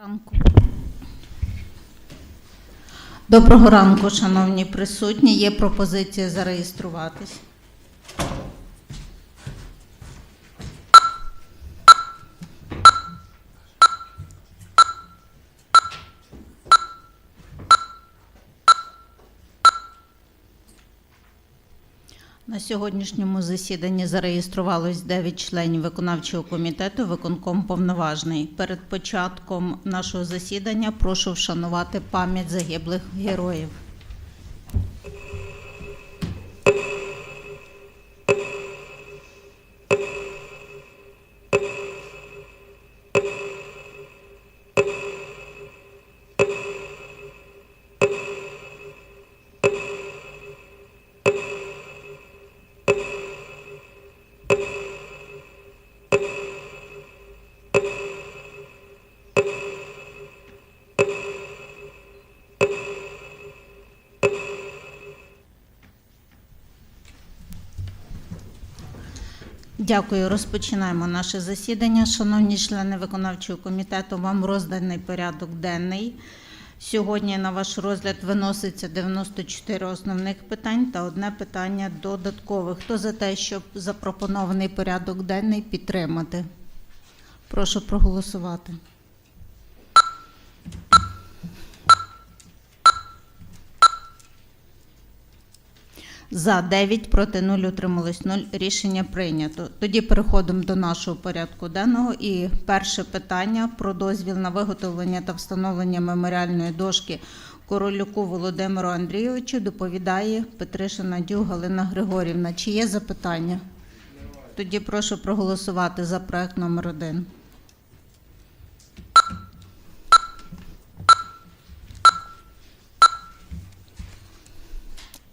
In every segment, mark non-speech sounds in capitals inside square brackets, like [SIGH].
ранку. Доброго ранку, шановні присутні. Є пропозиція зареєструватись. Сьогоднішньому засіданні зареєструвалось 9 членів виконавчого комітету. Виконком повноважний. Перед початком нашого засідання прошу вшанувати пам'ять загиблих героїв. Дякую. Розпочинаємо наше засідання. Шановні члени виконавчого комітету, вам розданий порядок денний. Сьогодні на ваш розгляд виноситься 94 основних питань та одне питання додаткове. Хто за те, щоб запропонований порядок денний підтримати? Прошу проголосувати. За 9, проти 0, утрималось 0. Рішення прийнято. Тоді переходимо до нашого порядку денного. І перше питання про дозвіл на виготовлення та встановлення меморіальної дошки Королюку Володимиру Андрійовичу доповідає Петришина Дю Галина Григорівна. Чи є запитання? Тоді прошу проголосувати за проект номер один.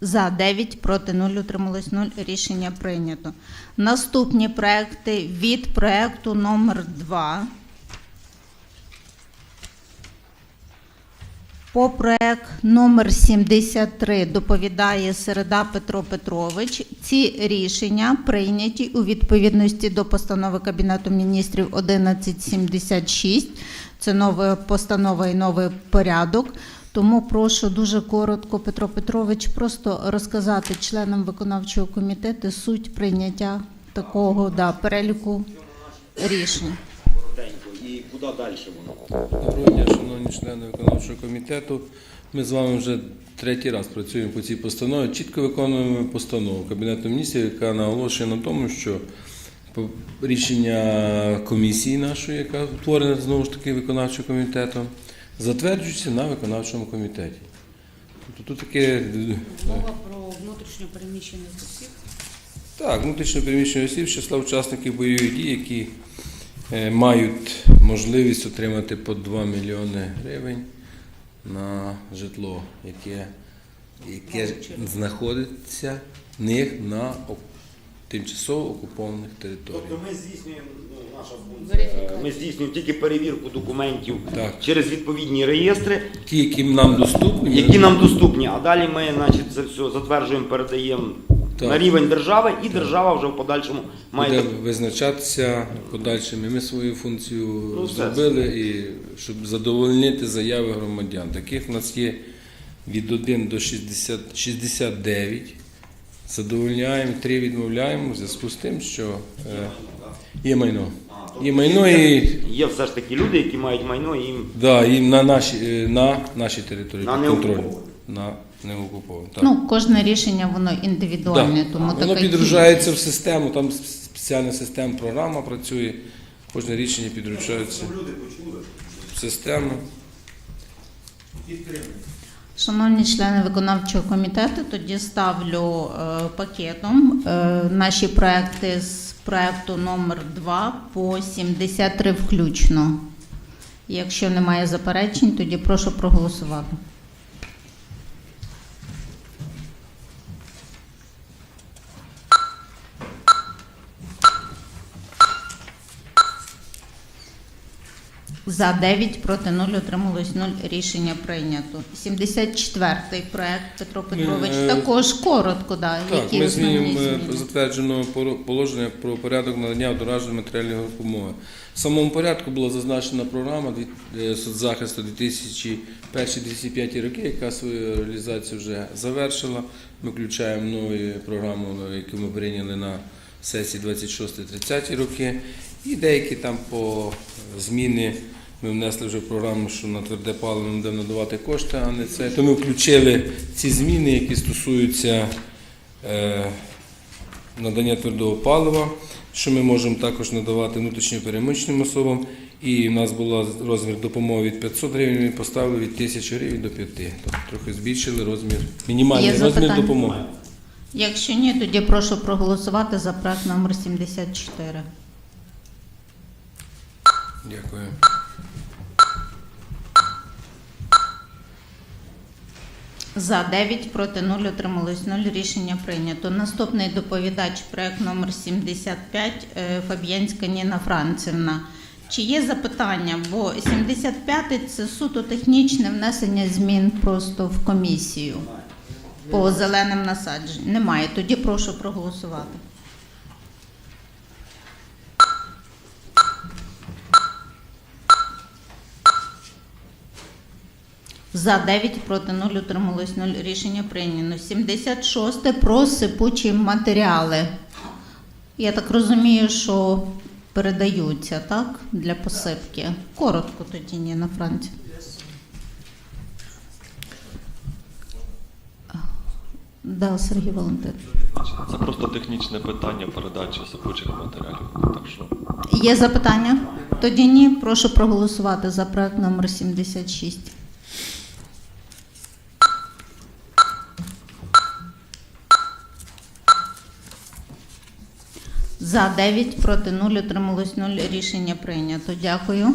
За 9, проти 0, утрималось 0. Рішення прийнято. Наступні проекти від проекту номер 2. По проект номер 73 доповідає Середа Петро Петрович. Ці рішення прийняті у відповідності до постанови Кабінету міністрів 1176. Це нова постанова і новий порядок. Тому прошу дуже коротко, Петро Петрович, просто розказати членам виконавчого комітету суть прийняття такого да, переліку рішень. І куди далі воно? Доброго дня, шановні члени виконавчого комітету. Ми з вами вже третій раз працюємо по цій постанові. Чітко виконуємо постанову Кабінету міністрів, яка наголошує на тому, що по- рішення комісії нашої, яка утворена знову ж таки виконавчим комітетом, затверджується на виконавчому комітеті. Тобто тут таке Мова про внутрішньо переміщених осіб. Так, внутрішньо переміщені осіб числа учасників бойових дій, які е, мають можливість отримати по 2 мільйони гривень на житло, яке, яке знаходиться в них на тимчасово окупованих територіях. Тобто ми здійснюємо ну, наша функція. Ми здійснюємо тільки перевірку документів Так. через відповідні реєстри, Ті, які нам доступні, ми- які нам доступні. А далі ми, значить, це все затверджуємо, передаємо Так. на рівень держави, і держава вже в подальшому має буде визначатися подальшими. Ми свою функцію Ну, все. зробили, і щоб задовольнити заяви громадян. Таких у нас є від 1 до 60, 69. Задовольняємо, 3 відмовляємо в зв'язку з тим, що е, є майно. Є майно і Є все ж таки люди, які мають майно, і їм да, і на нашій е, на нашій території На під контролем. неокупованій. На неокупованій. Так. Ну, кожне рішення воно індивідуальне, Да. тому Воно така підгружається в систему, там спеціальна система, програма працює, кожне рішення підручається в систему. Шановні члени виконавчого комітету, тоді ставлю е, пакетом е, наші проекти з проекту номер 2 по 73 включно. Якщо немає заперечень, тоді прошу проголосувати. За 9, проти 0, утрималось 0. Рішення прийнято. 74-й проект Петро Петрович. е, Також коротко, да, Так, які ми змінюємо е, поро- положення про порядок надання одноразової матеріальної допомоги. В самому порядку була зазначена програма е, соцзахисту 2001-2005 роки, яка свою реалізацію вже завершила. Ми включаємо нову програму, яку ми прийняли на сесії 26-30 роки. І деякі там по зміни ми внесли вже в програму, що на тверде паливо ми будемо надавати кошти, а не це. То ми включили ці зміни, які стосуються е, надання твердого палива, що ми можемо також надавати внутрішньо переміщеним особам. І в нас була розмір допомоги від 500 гривень, ми поставили від 1000 гривень до 5. Тобто трохи збільшили розмір, мінімальний Є розмір запитання? допомоги. Якщо ні, тоді прошу проголосувати за проект номер 74. Дякую. За 9, проти 0, отрималось 0. Рішення прийнято. Наступний доповідач проект номер 75 е, Фаб'янська Ніна Францівна. Чи є запитання? Бо 75 це суто технічне внесення змін просто в комісію по зеленим насадженням. Немає. Тоді прошу проголосувати. За 9, проти 0, утрималось 0. Рішення прийнято. 76 про сипучі матеріали. Я так розумію, що передаються, так? Для посипки. Коротко тоді, ні, на Франції. Да, Сергій Валентинович. Це просто технічне питання передачі сипучих матеріалів. Так що Є запитання? Тоді ні. Прошу проголосувати за проект номер 76. За 9, проти 0, утрималось 0. Рішення прийнято. Дякую.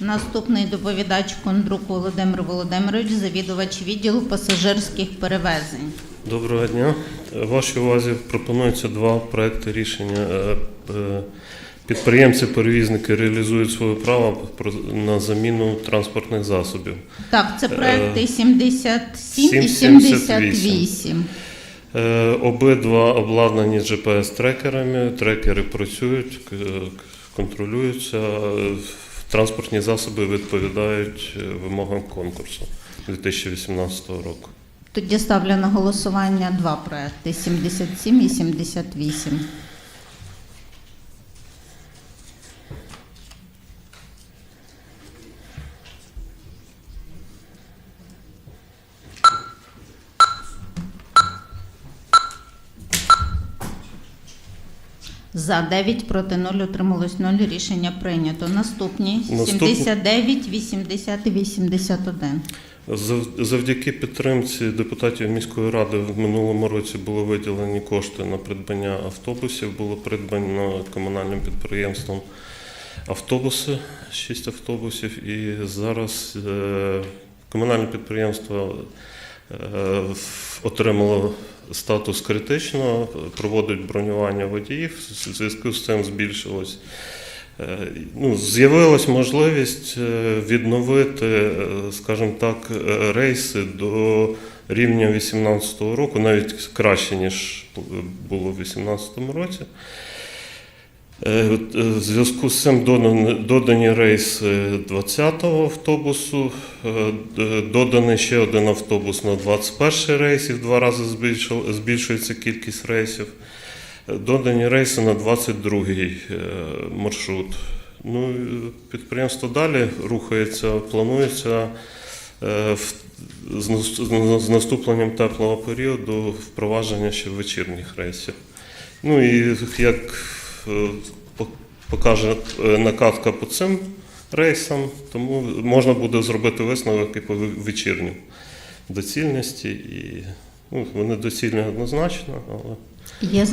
Наступний доповідач Кондрук Володимир Володимирович, завідувач відділу пасажирських перевезень. Доброго дня. Е, Вашій увазі пропонуються два проекти рішення. Е, е, Підприємці-перевізники реалізують своє право на заміну транспортних засобів. Так, це проекти Е, 77 і 78. 78. Е, Обидва обладнані GPS-трекерами. Трекери працюють, контролюються. Транспортні засоби відповідають е, вимогам конкурсу 2018 року. Тоді ставлю на голосування два проекти 77 і 78. За 9, проти 0, утрималось 0. Рішення прийнято. Наступні Наступні. 79, 80 і 81. Зав- Завдяки підтримці депутатів міської ради в минулому році були виділені кошти на придбання автобусів. Було придбано комунальним підприємством автобуси, 6 автобусів. І зараз е, комунальне підприємство отримало статус критичного, проводить бронювання водіїв. В зв'язку з цим збільшилось Е, Ну, з'явилась можливість е, відновити, е, скажімо так, е, рейси до рівня 2018 року, навіть краще, ніж було в 2018 році. Е, е, В зв'язку з цим додані, рейси 20-го автобусу, е, доданий ще один автобус на 21 рейс, і в два рази збільшується кількість рейсів. Додані рейси на 22-й е, маршрут. Ну, підприємство далі рухається, планується з нас- з наступленням теплого періоду впровадження ще вечірніх рейсів. Ну і як покаже е, накатка по цим рейсам, тому можна буде зробити висновок і по вечірнім доцільності. І, ну, вони доцільні однозначно, але. Є...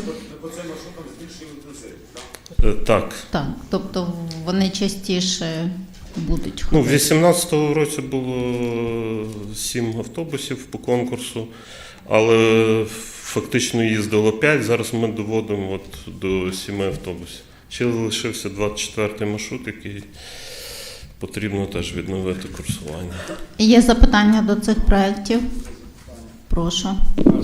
Е, Так. Так, тобто вони частіше будуть Ну, ходити. 2018 році було 7 автобусів по конкурсу, але фактично їздило 5. Зараз ми доводимо от до 7 автобусів. Ще лишився 24-й маршрут, який потрібно теж відновити курсування. Є запитання до цих проєктів? Прошу.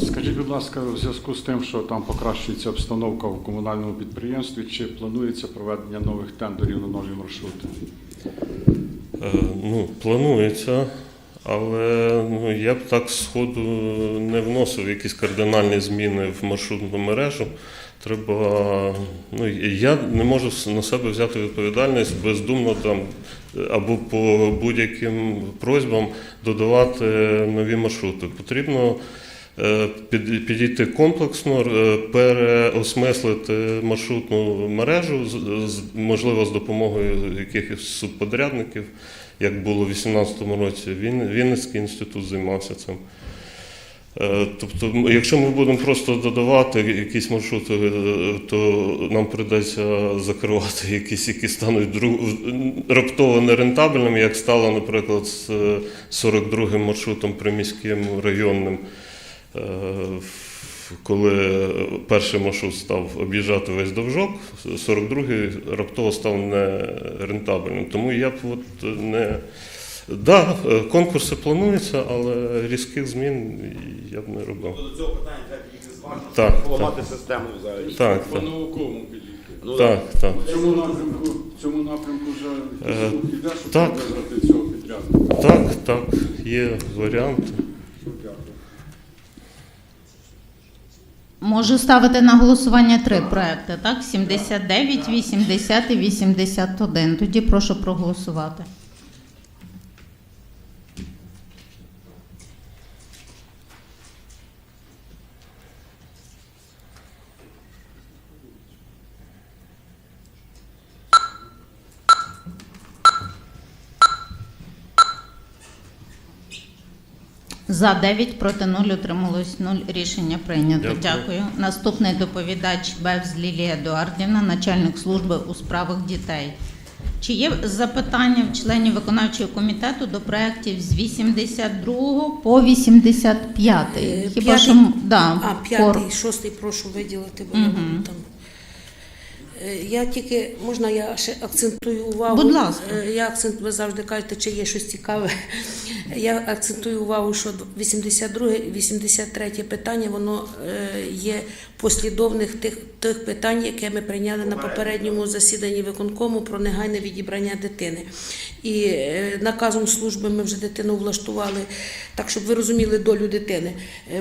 Скажіть, будь ласка, у зв'язку з тим, що там покращується обстановка в комунальному підприємстві, чи планується проведення нових тендерів на нові маршрути? Е, Ну, планується, але ну, я б так сходу не вносив якісь кардинальні зміни в маршрутну мережу. Треба, ну, я не можу на себе взяти відповідальність бездумно там або по будь-яким просьбам додавати нові маршрути. Потрібно е, підійти комплексно, е, переосмислити маршрутну мережу, з- можливо, з допомогою якихось субподрядників, як було в 2018 році. Він, Вінницький інститут займався цим. Е, Тобто, якщо ми будемо просто додавати якісь маршрути, е, то нам прийдеться закривати [LAUGHS] якісь, які стануть раптово нерентабельними, як стало, наприклад, з е, 42-м маршрутом приміським районним. Коли перший маршрут став об'їжджати весь довжок, 42-й раптово став нерентабельним. Тому я б от не. Да, е, конкурси плануються, але різких змін я б не робив. До цього питання треба підійти зважно, Так, щоб поламати систему взагалі. Так, По науковому підійти. Ну, так, так. В цьому напрямку, в цьому напрямку вже Е, якийсь щоб так. цього підрядника. Так, так, є варіанти. Можу ставити на голосування три проекти, так? 79, 80 і 81. Тоді прошу проголосувати. За 9, проти 0, утрималось 0. Рішення прийнято. Дякую. Дякую. Наступний доповідач Бевз Лілія Едуардівна, начальник служби у справах дітей. Чи є запитання в членів виконавчого комітету до проєктів з 82 по 85? Е, Хіба п'ятий- що да, А, кор- п'ятий, шостий прошу виділити, бо Мгм. там. Е, Я тільки можна я ще акцентую увагу. Будь ласка. Е, Я акцент, ви завжди кажете, чи є щось цікаве. [LAUGHS] Я акцентую увагу, що 82, 83 питання, воно е, є послідовних тих, тих питань, яке ми прийняли на попередньому засіданні виконкому про негайне відібрання дитини. І наказом служби ми вже дитину влаштували, так щоб ви розуміли долю дитини.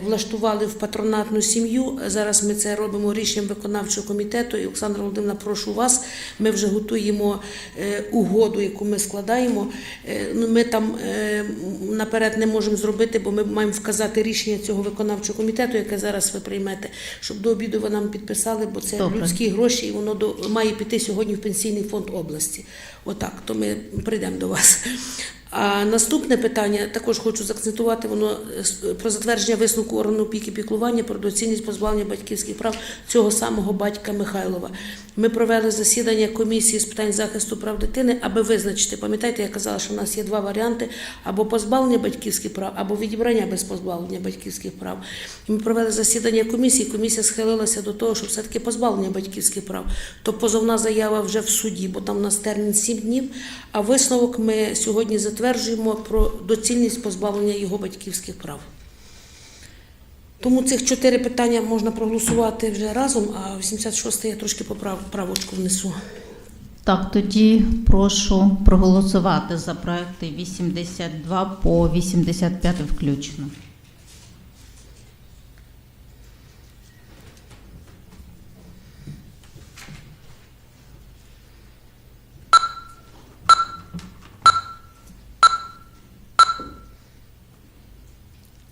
Влаштували в патронатну сім'ю. Зараз ми це робимо рішенням виконавчого комітету. І Олександра Володимирівна, прошу вас. Ми вже готуємо е, угоду, яку ми складаємо. Е, Ну, ми там е, наперед не можемо зробити, бо ми маємо вказати рішення цього виконавчого комітету, яке зараз ви приймете, щоб до обіду ви нам підписали, бо це Добре. людські гроші, і воно до має піти сьогодні в пенсійний фонд області. Отак, то ми прийдемо до вас. А наступне питання також хочу заакцентувати воно е, про затвердження висновку органу опіки піклування про доцільність позбавлення батьківських прав цього самого батька Михайлова. Ми провели засідання комісії з питань захисту прав дитини, аби визначити. Пам'ятаєте, я казала, що в нас є два варіанти: або позбавлення батьківських прав, або відібрання без позбавлення батьківських прав. Ми провели засідання комісії. Комісія схилилася до того, що все-таки позбавлення батьківських прав. То позовна заява вже в суді, бо там у нас термін 7 днів. А висновок ми сьогодні затверджуємо про доцільність позбавлення його батьківських прав. Тому цих чотири питання можна проголосувати вже разом, а 86 я трошки поправ правочку внесу. Так, тоді прошу проголосувати за проекти 82 по 85 включно.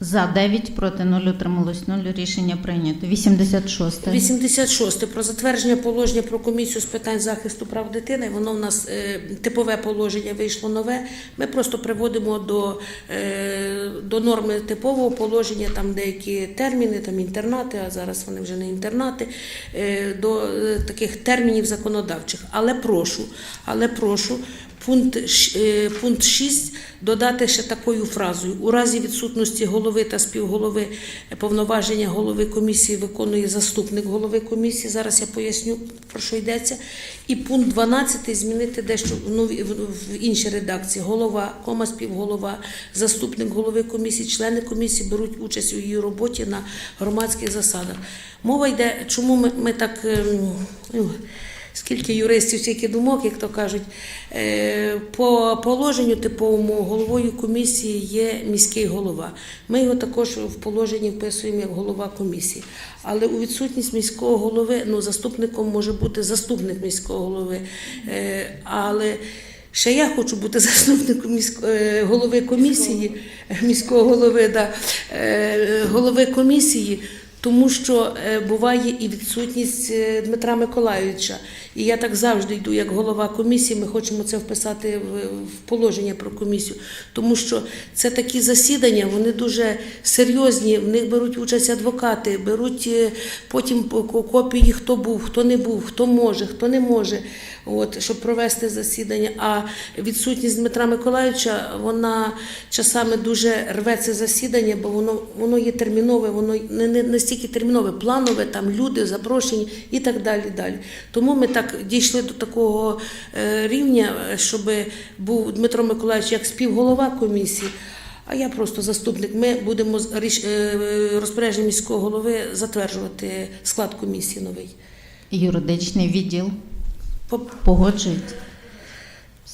За 9, проти 0, утрималось 0. Рішення прийнято. 86. 86. Про затвердження положення про комісію з питань захисту прав дитини. Воно в нас е, типове положення вийшло нове. Ми просто приводимо до, е, до норми типового положення, там деякі терміни, там інтернати, а зараз вони вже не інтернати, е, до е, таких термінів законодавчих. Але прошу, але прошу пункт, е, пункт 6 додати ще такою фразою. У разі відсутності голови та співголови е, повноваження голови комісії виконує заступник голови комісії. Зараз я поясню, про що йдеться. І пункт 12 змінити дещо в, в, іншій редакції. Голова, кома співголова, заступник голови комісії, члени комісії беруть участь у її роботі на громадських засадах. Мова йде, чому ми, ми так. Скільки юристів, стільки думок, як то кажуть, Е, по положенню типовому головою комісії є міський голова. Ми його також в положенні вписуємо як голова комісії. Але у відсутність міського голови, ну заступником може бути заступник міського голови. Е, Але ще я хочу бути [LAUGHS] заступником місько- е, голови комісії, міського голови, да, голови комісії. Тому що е, буває і відсутність е, Дмитра Миколайовича. І я так завжди йду, як голова комісії. Ми хочемо це вписати в, положення про комісію. Тому що це такі засідання, вони дуже серйозні. В них беруть участь адвокати, беруть е, потім копії, хто був, хто не був, хто може, хто не може. От, щоб провести засідання. А відсутність Дмитра Миколайовича, вона часами дуже рве це засідання, бо воно, воно є термінове, воно не, не, не стільки термінове, планове, там люди запрошені і так далі. далі. Тому ми так дійшли до такого е, рівня, щоб був Дмитро Миколайович як співголова комісії. А я просто заступник. Ми будемо е, міського голови затверджувати склад комісії новий. Юридичний відділ По- погоджується.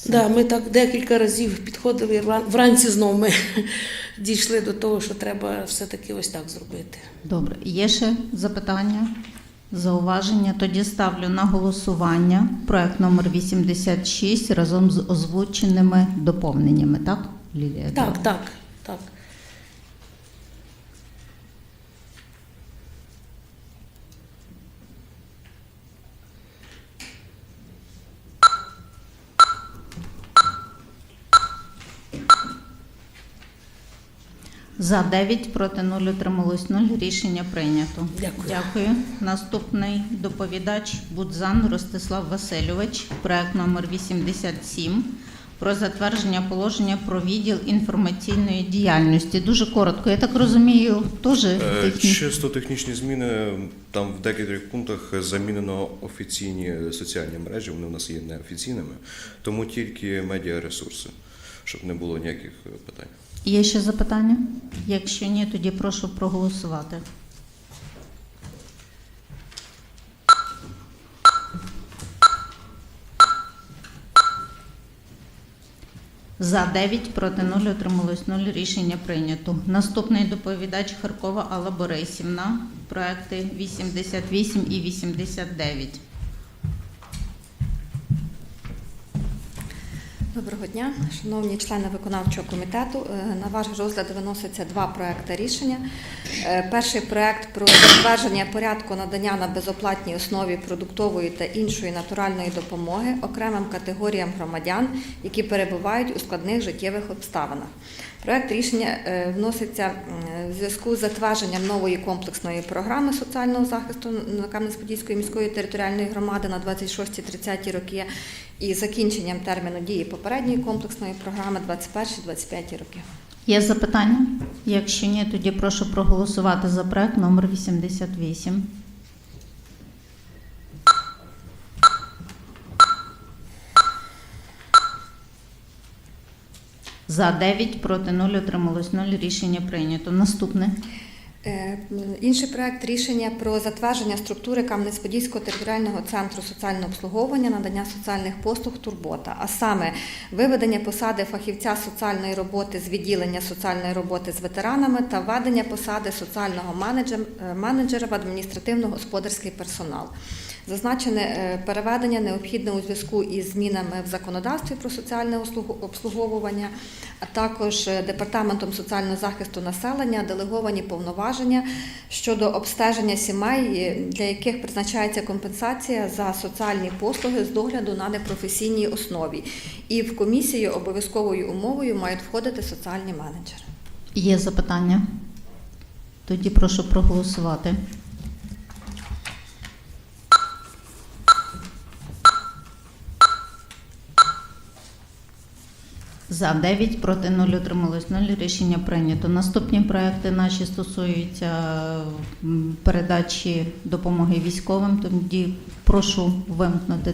Да, ми так декілька разів підходили вранці знову ми [LAUGHS] дійшли до того, що треба все-таки ось так зробити. Добре, є ще запитання, зауваження? Тоді ставлю на голосування проект номер 86 разом з озвученими доповненнями, так, Лілія? Так, так, так. За 9, проти 0, утрималось 0. Рішення прийнято. Дякую. Дякую. Наступний доповідач Будзан Ростислав Васильович, проект номер 87 про затвердження положення про відділ інформаційної діяльності. Дуже коротко. Я так розумію, теж Е, технічно. Чисто технічні зміни. Там в декількох пунктах замінено офіційні соціальні мережі, вони у нас є неофіційними, тому тільки медіаресурси, щоб не було ніяких е, питань. Є ще запитання? Якщо ні, тоді прошу проголосувати. За 9, проти 0, отрималось 0. Рішення прийнято. Наступний доповідач Харкова Алла Борисівна. Проекти 88 і 89. Доброго дня, шановні члени виконавчого комітету. Е, На ваш розгляд виноситься два проекти рішення. Е, Перший проект про затвердження порядку надання на безоплатній основі продуктової та іншої натуральної допомоги окремим категоріям громадян, які перебувають у складних життєвих обставинах. Проект рішення е, вноситься зв'язку з затвердженням нової комплексної програми соціального захисту Кам'янець-Подільської міської територіальної громади на 26-30 роки і закінченням терміну дії попередньої комплексної програми 21-25 роки. Є запитання? Якщо ні, тоді прошу проголосувати за проект номер 88. За 9, проти 0, отрималось 0. Рішення прийнято. Наступне. Е, Інший проект рішення про затвердження структури Кам'янець-Подільського територіального центру соціального обслуговування, надання соціальних послуг Турбота, а саме виведення посади фахівця соціальної роботи з відділення соціальної роботи з ветеранами та введення посади соціального е, менеджера в адміністративно-господарський персонал. Зазначене е, переведення необхідне у зв'язку із змінами в законодавстві про соціальне обслуговування, а також департаментом соціального захисту населення делеговані повноваження щодо обстеження сімей, для яких призначається компенсація за соціальні послуги з догляду на непрофесійній основі. І в комісію обов'язковою умовою мають входити соціальні менеджери. Є запитання? Тоді прошу проголосувати. За 9, проти 0, утрималось 0. Рішення прийнято. Наступні проекти наші стосуються передачі допомоги військовим. Тоді прошу вимкнути